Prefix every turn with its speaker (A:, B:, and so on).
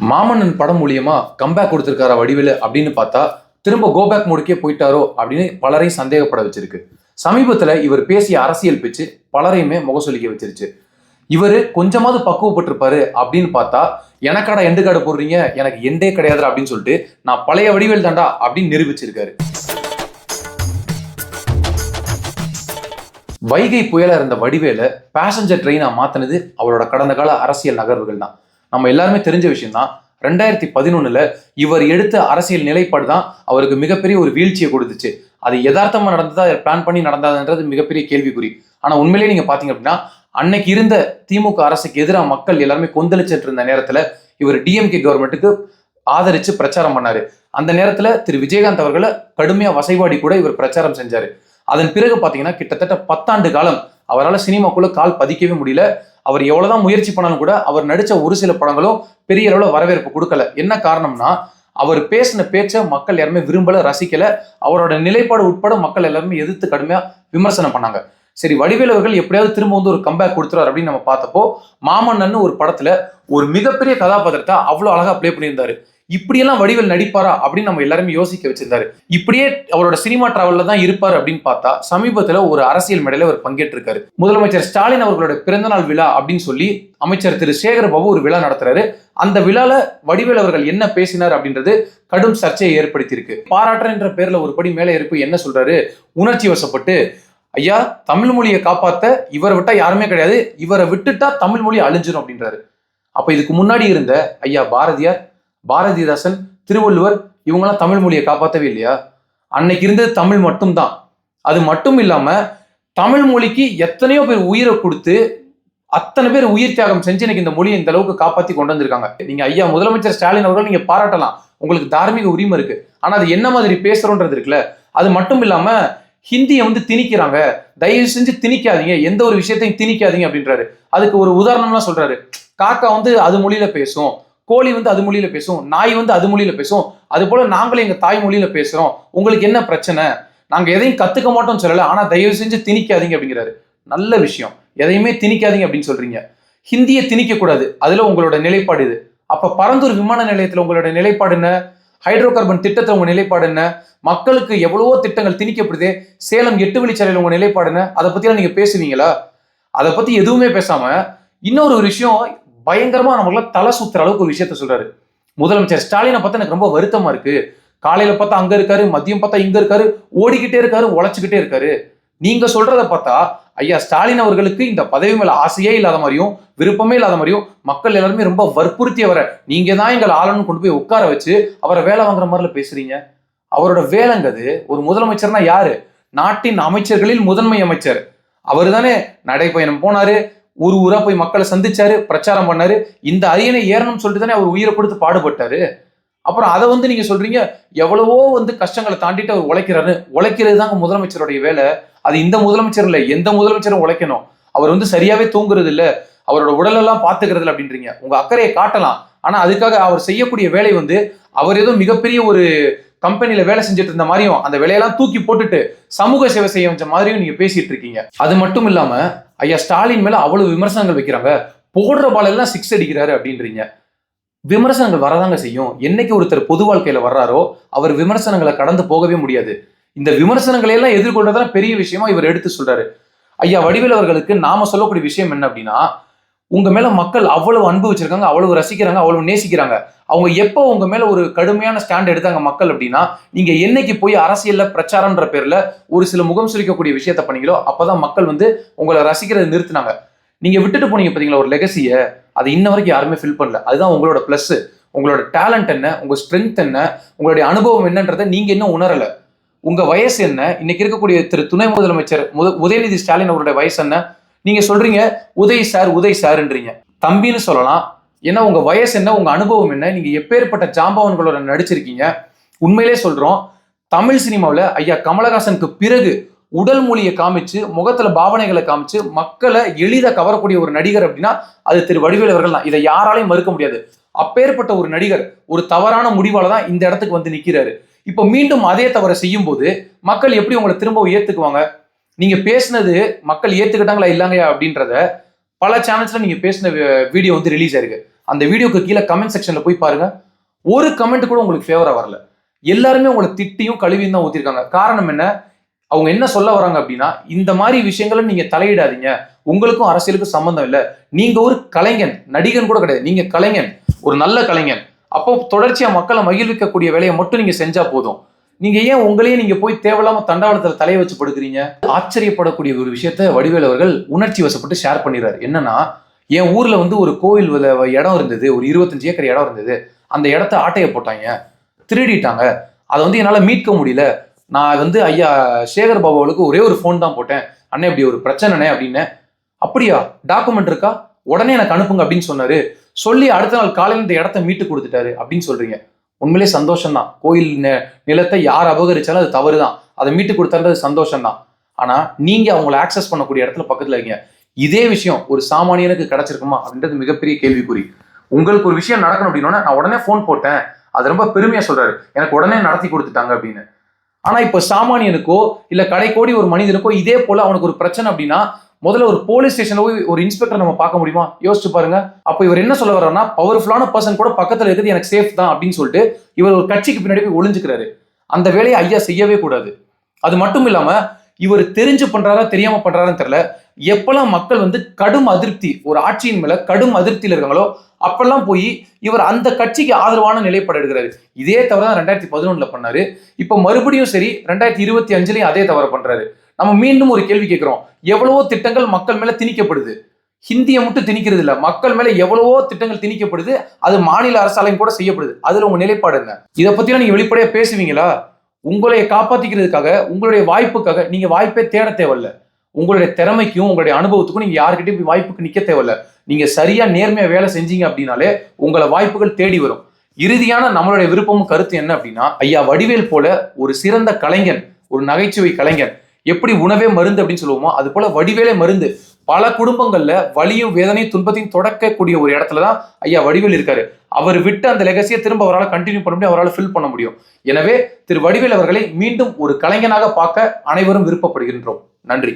A: மாமன்னன் படம் மூலியமா கம்பேக் கொடுத்துருக்காரா வடிவேலு அப்படின்னு பார்த்தா திரும்ப கோபேக் மூடுக்கே போயிட்டாரோ அப்படின்னு பலரையும் சந்தேகப்பட வச்சிருக்கு. சமீபத்துல இவர் பேசிய அரசியல் பேச்சு பலரையுமே முகசொலிக்க வச்சிருச்சு. இவர் கொஞ்சமாவது பக்குவப்பட்டிருப்பாரு அப்படின்னு பார்த்தா எனக்காடா எண்டு காடு போடுறீங்க? எனக்கு எண்டே கிடையாது அப்படின்னு சொல்லிட்டு நான் பழைய வடிவேல் தாண்டா அப்படின்னு நிரூபிச்சிருக்காரு. வைகை புயலா இருந்த வடிவேல பேசஞ்சர் ட்ரெயினா மாத்தினது அவரோட கடந்த கால அரசியல் நகர்வுகள் தான் நம்ம எல்லாருமே தெரிஞ்ச விஷயம் தான் ரெண்டாயிரத்தி பதினொன்னுல இவர் எடுத்த அரசியல் நிலைப்பாடு தான் அவருக்கு மிகப்பெரிய ஒரு வீழ்ச்சியை கொடுத்துச்சு. அது யதார்த்தமா நடந்ததா பிளான் பண்ணி நடந்ததுன்றது மிகப்பெரிய கேள்விக்குறி. ஆனா உண்மையிலேயே நீங்க பாத்தீங்க அப்படின்னா அன்னைக்கு இருந்த திமுக அரசுக்கு எதிராக மக்கள் எல்லாருமே கொந்தளிச்சிட்டு இருந்த நேரத்துல இவர் டிஎம்கே கவர்மெண்ட்டுக்கு ஆதரிச்சு பிரச்சாரம் பண்ணாரு. அந்த நேரத்துல திரு. விஜயகாந்த் அவர்களை கடுமையா வசைபாடி கூட இவர் பிரச்சாரம் செஞ்சாரு. அதன் பிறகு பாத்தீங்கன்னா கிட்டத்தட்ட பத்தாண்டு காலம் அவரால் சினிமாக்குள்ள கால் பதிக்கவே முடியல. அவர் எவ்வளவுதான் முயற்சி பண்ணாலும் கூட அவர் நடிச்ச ஒரு சில படங்களும் பெரிய அளவுல வரவேற்பு கொடுக்கல. என்ன காரணம்னா அவர் பேசின பேச்சை மக்கள் யாருமே விரும்பல ரசிக்கல. அவரோட நிலைப்பாடு உட்பட மக்கள் எல்லாருமே எதிர்த்து கடுமையா விமர்சனம் பண்ணாங்க. சரி வடிவேலு அவர்கள் எப்படியாவது திரும்ப வந்து ஒரு கம்பேக் கொடுத்துருவார் அப்படின்னு நம்ம பார்த்தப்போ மாமன்னன் ஒரு படத்துல ஒரு மிகப்பெரிய கதாபாத்திரத்தை அவ்வளவு அழகா ப்ளே பண்ணியிருந்தாரு. இப்படியெல்லாம் வடிவில் நடிப்பாரா அப்படின்னு நம்ம எல்லாருமே யோசிக்க வச்சிருந்தாரு. இப்படியே அவரோட சினிமா டிராவல்ல தான் இருப்பார் அப்படின்னு பார்த்தா சமீபத்துல ஒரு அரசியல் மேடையில அவர் பங்கேற்றிருக்காரு. முதலமைச்சர் ஸ்டாலின் அவர்களோட பிறந்தநாள் விழா அப்படின்னு சொல்லி அமைச்சர் திரு சேகர் பாபு ஒரு விழா நடத்துறாரு. அந்த விழால வடிவேல் அவர்கள் என்ன பேசினார் அப்படின்றது கடும் சர்ச்சையை ஏற்படுத்தியிருக்கு. பாராட்டுறன்ற பேர்ல ஒரு படி மேலே இருப்பு என்ன சொல்றாரு? உணர்ச்சி வசப்பட்டு ஐயா தமிழ் மொழியை காப்பாத்த இவரை விட்டா யாருமே கிடையாது. இவரை விட்டுட்டா தமிழ் மொழி அழிஞ்சிரும் அப்படின்றாரு. அப்ப இதுக்கு முன்னாடி இருந்த ஐயா பாரதியார் பாரதிதாசன் திருவள்ளுவர் இவங்கெல்லாம் தமிழ் மொழியை காப்பாற்றவே இல்லையா? அன்னைக்கு இருந்தது தமிழ் மட்டும்தான். அது மட்டும் இல்லாமல் தமிழ் மொழிக்கு எத்தனையோ பேர் உயிரை கொடுத்து அத்தனை பேர் உயிர் தியாகம் செஞ்சு எனக்கு இந்த மொழியை இந்த அளவுக்கு காப்பாற்றி கொண்டு வந்திருக்காங்க. நீங்க ஐயா முதலமைச்சர் ஸ்டாலின் அவர்கள் நீங்க பாராட்டலாம். உங்களுக்கு தார்மீக உரிமை இருக்கு. ஆனா அது என்ன மாதிரி பேசுறோன்றது இருக்குல்ல. அது மட்டும் இல்லாம ஹிந்தியை வந்து திணிக்கிறாங்க. தயவு செஞ்சு திணிக்காதீங்க. எந்த ஒரு விஷயத்தையும் திணிக்காதீங்க அப்படின்றாரு. அதுக்கு ஒரு உதாரணம்லாம் சொல்றாரு. காக்கா வந்து அது மொழியில பேசும். கோழி வந்து அது மொழியில பேசும் நாய் வந்து அது மொழியில பேசும். அது போல நாங்களும் எங்க தாய் மொழியில பேசுறோம். உங்களுக்கு என்ன பிரச்சனை? நாங்க எதையும் கத்துக்க மாட்டோம்னு சொல்லல ஆனா தயவு செஞ்சு திணிக்காதீங்க அப்படிங்கிறாரு. நல்ல விஷயம். எதையுமே திணிக்காதீங்க அப்படின்னு சொல்றீங்க. ஹிந்தியை திணிக்க கூடாது. அதுல உங்களோட நிலைப்பாடு இது. அப்ப பரந்தூர் விமான நிலையத்துல உங்களோட நிலைப்பாடு என்ன? ஹைட்ரோ கார்பன் திட்டத்துல உங்க நிலைப்பாடு என்ன? மக்களுக்கு எவ்வளவோ திட்டங்கள் திணிக்கப்படுது சேலம் எட்டு வழிச்சாலையில் உங்க நிலைப்பாடு என்ன? அதை பத்திலாம் நீங்க பேசுவீங்களா? அதை பத்தி எதுவுமே பேசாம இன்னொரு விஷயம் பயங்கரமா நம்மளால தலை சுத்துற அளவுக்கு ஒரு விஷயத்த சொல்றாரு. முதலமைச்சர் ஸ்டாலினை பார்த்தா எனக்கு ரொம்ப வருத்தமா இருக்கு. காலையில பார்த்தா அங்க இருக்காரு மதியம் பார்த்தா இங்க இருக்காரு ஓடிக்கிட்டே இருக்காரு உழைச்சுக்கிட்டே இருக்காரு. நீங்க சொல்றத பார்த்தா ஐயா ஸ்டாலின் அவர்களுக்கு இந்த பதவி மேல ஆசையே இல்லாத மாதிரியும் விருப்பமே இல்லாத மாதிரியும் மக்கள் எல்லாருமே ரொம்ப வற்புறுத்தி அவரை நீங்க தான் எங்களை ஆளணும்னு கொண்டு போய் உட்கார வச்சு அவரை வேலை வாங்குற மாதிரில பேசுறீங்க. அவரோட வேலைங்கிறது ஒரு முதலமைச்சர்னா யாரு? நாட்டின் அமைச்சர்களில் முதன்மை அமைச்சர். அவர் தானே நடைப்பயணம் போனாரு ஊர் ஊரா போய் மக்களை சந்திச்சாரு பிரச்சாரம் பண்ணாரு. இந்த அரியணை ஏறணும்னு சொல்லிட்டு தானே அவர் உயிரை கொடுத்து பாடுபட்டாரு. அப்புறம் அதை வந்து நீங்க சொல்றீங்க எவ்வளவோ வந்து கஷ்டங்களை தாண்டிட்டு அவர் உழைக்கிறாரு. உழைக்கிறது தாங்க முதலமைச்சருடைய வேலை. அது இந்த முதலமைச்சர் இல்லை எந்த முதலமைச்சரும் உழைக்கணும். அவர் வந்து சரியாவே தூங்குறது இல்ல. அவரோட உடலெல்லாம் பாத்துக்கிறது அப்படின்றீங்க. உங்க அக்கறையை காட்டலாம். ஆனா அதுக்காக அவர் செய்யக்கூடிய வேலை வந்து அவர் ஏதோ மிகப்பெரிய ஒரு கம்பெனியில வேலை செஞ்சுட்டு இருந்த மாதிரியும் அந்த வேலையெல்லாம் தூக்கி போட்டுட்டு சமூக சேவை செய்ய வச்ச மாதிரியும் நீங்க பேசிட்டு இருக்கீங்க. அது மட்டும் இல்லாம ஐயா ஸ்டாலின் மேல அவ்வளவு விமர்சனங்கள் வைக்கிறாங்க. போடுற பாலெல்லாம் சிக்ஸ் அடிக்கிறாரு அப்படின்றீங்க. விமர்சனங்கள் வரதாங்க செய்யும். என்னைக்கு ஒருத்தர் பொது வாழ்க்கையில வர்றாரோ அவர் விமர்சனங்களை கடந்து போகவே முடியாது. இந்த விமர்சனங்களை எல்லாம் எதிர்கொள்றதெல்லாம் பெரிய விஷயமா இவர் எடுத்து சொல்றாரு. ஐயா வடிவேல் அவர்களுக்கு நாம சொல்லக்கூடிய விஷயம் என்ன அப்படின்னா உங்க மேல மக்கள் அவ்வளவு அன்பு வச்சிருக்காங்க அவ்வளவு ரசிக்கிறாங்க அவ்வளவு நேசிக்கிறாங்க. அவங்க எப்போ உங்க மேல ஒரு கடுமையான ஸ்டாண்ட் எடுத்தாங்க மக்கள் அப்படின்னா நீங்க என்னைக்கு போய் அரசியல்ல பிரச்சாரம்ன்ற பேர்ல ஒரு சில முகம் சுரிக்கக்கூடிய விஷயத்த பண்ணீங்களோ அப்பதான் மக்கள் வந்து உங்களை ரசிக்கிறத நிறுத்தினாங்க. நீங்க விட்டுட்டு போனீங்க பாத்தீங்களா ஒரு லெகசிய அதை இன்ன வரைக்கும் யாருமே ஃபில் பண்ணல. அதுதான் உங்களோட பிளஸ் உங்களோட டேலண்ட் என்ன? உங்க ஸ்ட்ரென்த் என்ன? உங்களுடைய அனுபவம் என்னன்றதை நீங்க இன்னும் உணரல. உங்க வயசு என்ன? இன்னைக்கு இருக்கக்கூடிய திரு துணை முதலமைச்சர் முத உதயநிதி ஸ்டாலின் அவருடைய வயசு என்ன? நீங்க சொல்றீங்க உதய் சார் உதய் சார்ன்றீங்க. தம்பின்னு சொல்லலாம். ஏன்னா உங்க வயசு என்ன உங்க அனுபவம் என்ன நீங்க எப்பேற்பட்ட ஜாம்பவன்களோட நடிச்சிருக்கீங்க உண்மையிலே சொல்றோம். தமிழ் சினிமாவில் ஐயா கமலஹாசனுக்கு பிறகு உடல் மொழியை காமிச்சு முகத்துல பாவனைகளை காமிச்சு மக்களை எளிதாக கவரக்கூடிய ஒரு நடிகர் அப்படின்னா அது திரு. வடிவேல் அவர்கள் தான். இதை யாராலையும் மறுக்க முடியாது. அப்பேற்பட்ட ஒரு நடிகர் ஒரு தவறான முடிவால தான் இந்த இடத்துக்கு வந்து நிற்கிறாரு இப்போ மீண்டும் அதே தவறை செய்யும் போது மக்கள் எப்படி உங்களை திரும்ப ஏத்துக்குவாங்க நீங்க பேசினது மக்கள் ஏத்துக்கிட்டாங்களா இல்லைங்கயா அப்படின்றத பல சேனல்ஸ்ல நீங்க பேசின வீடியோ வந்து ரிலீஸ் ஆயிருக்கு. அந்த வீடியோக்கு கீழே கமெண்ட் செக்ஷன்ல போய் பாருங்க. ஒரு கமெண்ட் கூட உங்களுக்கு ஃபேவரா வரல. எல்லாருமே உங்களை திட்டியும் கழுவியும் தான் ஊத்திருக்காங்க. காரணம் என்ன? அவங்க என்ன சொல்ல வராங்க அப்படின்னா இந்த மாதிரி விஷயங்களை நீங்க தலையிடாதீங்க. உங்களுக்கும் அரசியலுக்கும் சம்பந்தம் இல்லை. நீங்க ஒரு கலைஞன் நடிகன் கூட கிடையாது. நீங்க கலைஞன் ஒரு நல்ல கலைஞன். அப்போ தொடர்ச்சியா மக்களை மகிழ்விக்கக்கூடிய வேலையை மட்டும் நீங்க செஞ்சா போதும். நீங்க ஏன் உங்களையே நீங்க போய் தேவையில்லாம தண்டாவளத்துல தலையை வச்சு படுக்கிறீங்க? ஆச்சரியப்படக்கூடிய ஒரு விஷயத்த வடிவேல் அவர்கள் உணர்ச்சி வசப்பட்டு ஷேர் பண்ணிடுறாரு. என்னன்னா என் ஊர்ல வந்து ஒரு கோவில் இடம் இருந்தது ஒரு இருபத்தஞ்சு ஏக்கர் இடம் இருந்தது. அந்த இடத்த ஆட்டையை போட்டாங்க. திருடிட்டாங்க. அதை வந்து என்னால மீட்க முடியல. நான் வந்து ஐயா சேகர் பாபாவுக்கு ஒரே ஒரு ஃபோன் தான் போட்டேன். அண்ணே இப்படி ஒரு பிரச்சனைனே அப்படின்னு. அப்படியா? டாக்குமெண்ட் இருக்கா? உடனே எனக்கு அனுப்புங்க அப்படின்னு சொன்னாரு. சொல்லி அடுத்த நாள் காலையில் இந்த இடத்த மீட்டு கொடுத்துட்டாரு அப்படின்னு சொல்றீங்க. உண்மையிலே சந்தோஷம் தான் கோயில் நிலத்தை யார் அபகரிச்சாலும் அது தவறு தான் அதை மீட்டு கொடுத்தான்றது சந்தோஷம் தான் ஆனா நீங்க அவங்கள ஆக்சஸ் பண்ணக்கூடிய இடத்துல பக்கத்துல இருக்கீங்க. இதே விஷயம் ஒரு சாமானியனுக்கு கிடைச்சிருக்குமா அப்படின்றது மிகப்பெரிய கேள்விக்குறி. உங்களுக்கு ஒரு விஷயம் நடக்கணும் அப்படின்னா நான் உடனே ஃபோன் போட்டேன். அது ரொம்ப பெருமையா சொல்றாரு. எனக்கு உடனே நடத்தி கொடுத்துட்டாங்க அப்படின்னு. ஆனா இப்போ சாமானியனுக்கோ இல்ல கடைக்கோடி ஒரு மனிதனுக்கோ இதே போல அவனுக்கு ஒரு பிரச்சனை அப்படின்னா முதல்ல ஒரு போலீஸ் ஸ்டேஷன்ல போய் ஒரு இன்ஸ்பெக்டர் நம்ம பார்க்க முடியுமா? யோசிச்சு பாருங்க. அப்போ இவர் என்ன சொல்ல வர்றாருன்னா பவர்ஃபுல்லான பர்சன் கூட பக்கத்துல இருக்குது எனக்கு சேஃப் தான் அப்படின்னு சொல்லிட்டு இவர் ஒரு கட்சிக்கு பின்னாடி போய் ஒளிஞ்சுக்கிறாரு. அந்த வேலையை ஐயா செய்யவே கூடாது. அது மட்டும் இல்லாம இவர் தெரிஞ்சு பண்றாரா தெரியாம பண்றாரான்னு தெரியல. எப்பெல்லாம் மக்கள் வந்து கடும் அதிருப்தி ஒரு ஆட்சியின் மேல கடும் அதிருப்தியில் இருக்காங்களோ அப்பெல்லாம் போய் இவர் அந்த கட்சிக்கு ஆதரவான நிலைப்பாடு எடுக்கிறாரு. இதே தவிர தான் ரெண்டாயிரத்தி பதினொன்னுல பண்ணாரு. இப்போ மறுபடியும் சரி ரெண்டாயிரத்தி இருபத்தி அஞ்சுலயும் அதே தவிர பண்றாரு. நம்ம மீண்டும் ஒரு கேள்வி கேட்கிறோம். எவ்வளவோ திட்டங்கள் மக்கள் மேல திணிக்கப்படுது. ஹிந்தியை மட்டும் திணிக்கிறது இல்லை மக்கள் மேல எவ்வளவோ திட்டங்கள் திணிக்கப்படுது. அது மாநில அரசாலையும் கூட செய்யப்படுது. அதுல உங்க நிலைப்பாடு என்ன? இதை பத்திலாம் நீங்க வெளிப்படையா பேசுவீங்களா? உங்களை காப்பாத்திக்கிறதுக்காக உங்களுடைய வாய்ப்புக்காக நீங்க வாய்ப்பே தேட தேவையில்ல. உங்களுடைய திறமைக்கும் உங்களுடைய அனுபவத்துக்கும் நீங்க யாருக்கிட்டையும் போய் வாய்ப்புக்கு நிக்க தேவையில்ல. நீங்க சரியா நேர்மையா வேலை செஞ்சீங்க அப்படின்னாலே உங்களை வாய்ப்புகள் தேடி வரும். இறுதியான நம்மளுடைய விருப்பமும் கருத்து என்ன அப்படின்னா ஐயா வடிவேல் போல ஒரு சிறந்த கலைஞன் ஒரு நகைச்சுவை கலைஞன் எப்படி உணவே மருந்து அப்படின்னு சொல்லுவோமோ அது போல வடிவேலே மருந்து. பல குடும்பங்கள்ல வலியும் வேதனையும் துன்பத்தையும் தொடக்கக்கூடிய ஒரு இடத்துல தான் ஐயா வடிவேல் இருக்காரு. அவர் விட்டு அந்த லெகசியை திரும்ப அவரால் கண்டினியூ பண்ண முடியும் அவரால் ஃபில் பண்ண முடியும். எனவே திரு வடிவேல் அவர்களை மீண்டும் ஒரு கலைஞனாக பார்க்க அனைவரும் விருப்பப்படுகின்றோம். நன்றி.